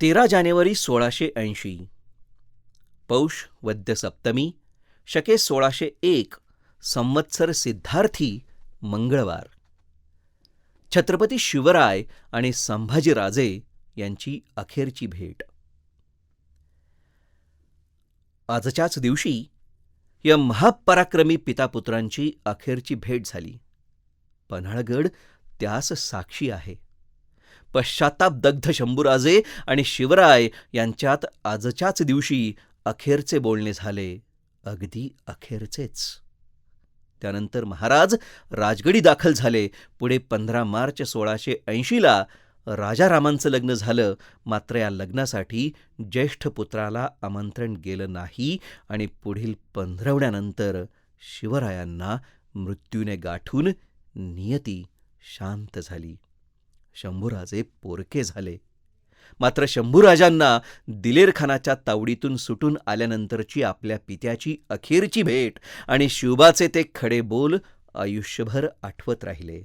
तेरा जानेवारी सोळाशे ऐंशी. पौष वद्य सप्तमी शके सोळाशे एक संवत्सर सिद्धार्थी मंगळवार. छत्रपती शिवराय आणि संभाजीराजे यांची अखेरची भेट. आजच्याच दिवशी या महापराक्रमी पितापुत्रांची अखेरची भेट झाली. पन्हाळगड त्यास साक्षी आहे. पश्चातापदग्ध शंभूराजे आणि शिवराय यांच्यात आजच्याच दिवशी अखेरचे बोलणे झाले. अगदी अखेरचेच. त्यानंतर महाराज राजगडी दाखल झाले. पुढे पंधरा मार्च सोळाशे ऐंशीला राजारामांचं लग्न झालं. मात्र या लग्नासाठी ज्येष्ठ पुत्राला आमंत्रण गेलं नाही आणि पुढील पंधरवड्यानंतर शिवरायांना मृत्यूने गाठून नियती शांत झाली. शंभूराजे पोरके झाले. मात्र शंभूराजांना दिलेरखानाच्या तावडीतून सुटून आल्यानंतरची आपल्या पित्याची अखेरची भेट आणि शिवबाचे ते खडे बोल आयुष्यभर आठवत राहिले.